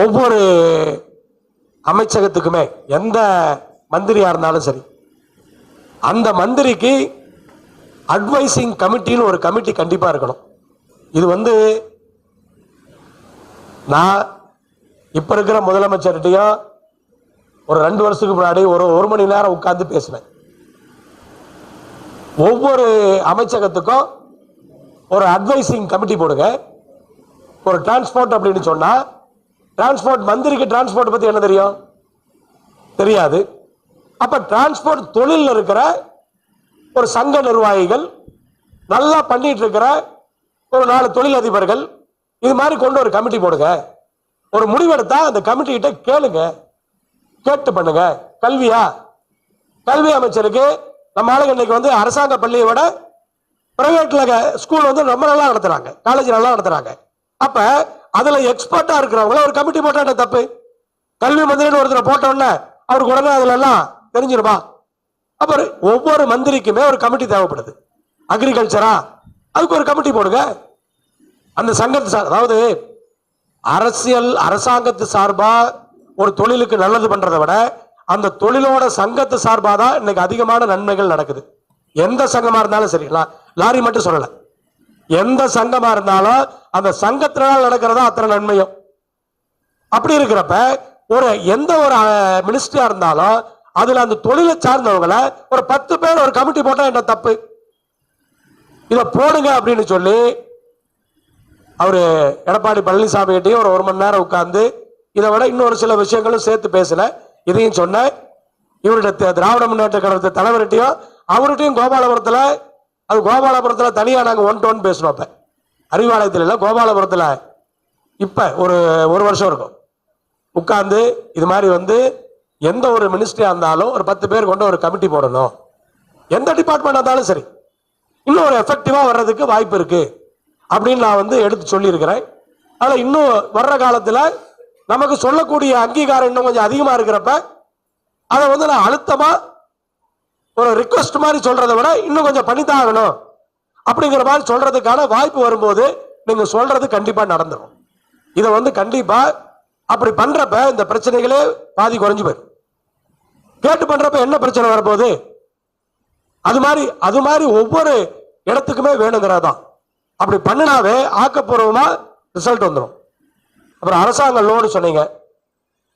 ஒவ்வொரு அமைச்சகத்துக்குமே எந்த மந்திரியாக இருந்தாலும் சரி அந்த மந்திரிக்கு அட்வைசிங் கமிட்டின்னு ஒரு கமிட்டி கண்டிப்பாக இருக்கணும். இது வந்து நான் இப்போ இருக்கிற முதலமைச்சர்கிட்டையும் ஒரு ரெண்டு வருஷத்துக்கு முன்னாடி ஒரு ஒரு மணி நேரம் உட்காந்து பேசினேன் ஒவ்வொரு அமைச்சகத்துக்கும் ஒரு அட்வைசிங் கமிட்டி போடுங்க. ஒரு டிரான்ஸ்போர்ட் அப்படின்னு சொன்னால் டிரான்ஸ்போர்ட் மந்திரிக்கு டிரான்ஸ்போர்ட் பத்தி என்ன தெரியும்? தெரியாது. அப்ப டிரான்ஸ்போர்ட் தொழிலில் இருக்கிற ஒரு சங்க நிர்வாகிகள் நல்லா பண்ணிட்டு இருக்கிற ஒரு நாலு தொழிலதிபர்கள் இது மாதிரி கொண்டு ஒரு கமிட்டி போடுங்க. ஒரு முடிவெடுத்தா அந்த கமிட்டி கிட்ட கேளுங்க. கேட்டு பண்ணுங்க. கல்வியா? கல்வி அமைச்சருக்கு நம்ம ஆளுங்க இன்னைக்கு வந்து அரசாங்க பள்ளியை விட பிரைவேட்ல ஸ்கூல் வந்து ரொம்ப நல்லா நடத்துறாங்க. காலேஜ் நல்லா நடத்துறாங்க. அப்போ அதுல எக்ஸ்பர்ட்டா இருக்கிறவங்கள ஒரு கமிட்டி போட்டா தப்பு. கல்வி மந்திரின்னு ஒருத்தரை போட்டோன்னே அவருக்கு உடனே அதுல எல்லாம் தெரிஞ்சிருமா அப்புறம் ஒவ்வொரு மந்திரிக்குமே ஒரு கமிட்டி தேவைப்படுது. அக்ரிகல்ச்சரா அதுக்கு ஒரு கமிட்டி போடுங்க. அந்த சங்கத்து சார் அதாவது அரசியல் அரசாங்கத்து சார்பா ஒரு தொழிலுக்கு நல்லது பண்றதை விட அந்த தொழிலோட சங்கத்து சார்பா தான் இன்னைக்கு அதிகமான நன்மைகள் நடக்குது. எந்த சங்கமா இருந்தாலும் சரிங்களா? லாரி மட்டும் சொல்லலை. எந்த சங்கமா இருந்தாலும் அந்த சங்கத்தினால் நடக்கிறதா அத்தனை நன்மையும். அப்படி இருக்கிறப்ப ஒரு எந்த ஒரு மினிஸ்டரா இருந்தாலும் அதுல அந்த தொழிலை சார்ந்தவங்கள ஒரு பத்து பேர் ஒரு கமிட்டி போட்டா என்ன தப்பு? இதை போடுங்க அப்படின்னு சொல்லி அவரு எடப்பாடி பழனிசாமி கிட்டையும் ஒரு ஒரு மணி நேரம் உட்கார்ந்து இதை விட இன்னொரு சில விஷயங்களும் சேர்த்து பேசல. இதையும் சொன்ன இவருடைய திராவிட முன்னேற்ற கழகத்து தலைவர்கிட்டையும் அவர்கிட்டையும் கோபாலபுரத்துல அது கோபாலபுரத்தில் தனியாக நாங்கள் ஒன் டு ஒன் பேசணும் அப்போ. அறிவாலயத்தில் இல்லை கோபாலபுரத்தில். இப்போ ஒரு ஒரு வருஷம் இருக்கும். உட்காந்து இது மாதிரி வந்து எந்த ஒரு மினிஸ்ட்ரியாக இருந்தாலும் ஒரு பத்து பேர் கொண்டு ஒரு கமிட்டி போடணும். எந்த டிபார்ட்மெண்ட் இருந்தாலும் சரி. இன்னும் ஒரு எஃபெக்டிவாக வர்றதுக்கு வாய்ப்பு இருக்குது அப்படின்னு நான் வந்து எடுத்து சொல்லியிருக்கிறேன். அதில் இன்னும் வர்ற காலத்தில் நமக்கு சொல்லக்கூடிய அங்கீகாரம் இன்னும் கொஞ்சம் அதிகமாக இருக்கிறப்ப அதை வந்து நான் அழுத்தமாக ஒரு ரிக்வஸ்ட் மாதிரி சொல்றதை விட இன்னும் கொஞ்சம் பண்ணித்தான் ஆகணும் அப்படிங்கிற மாதிரி சொல்றதுக்கான வாய்ப்பு வரும்போது நீங்க சொல்றது கண்டிப்பா நடந்துடும் இதை வந்து கண்டிப்பா அப்படி பண்றப்ப இந்த பிரச்சனைகளே பாதி குறைஞ்சு போயிடும். கேட்டு பண்றப்ப என்ன பிரச்சனை வரப்போகுது? அது மாதிரி அது மாதிரி ஒவ்வொரு இடத்துக்குமே வேணுங்கிறது தான் அப்படி பண்ணினாவே ஆக்கப்பூர்வமா ரிசல்ட் வந்துடும் அப்புறம் அரசாங்க லோடு சொன்னீங்க.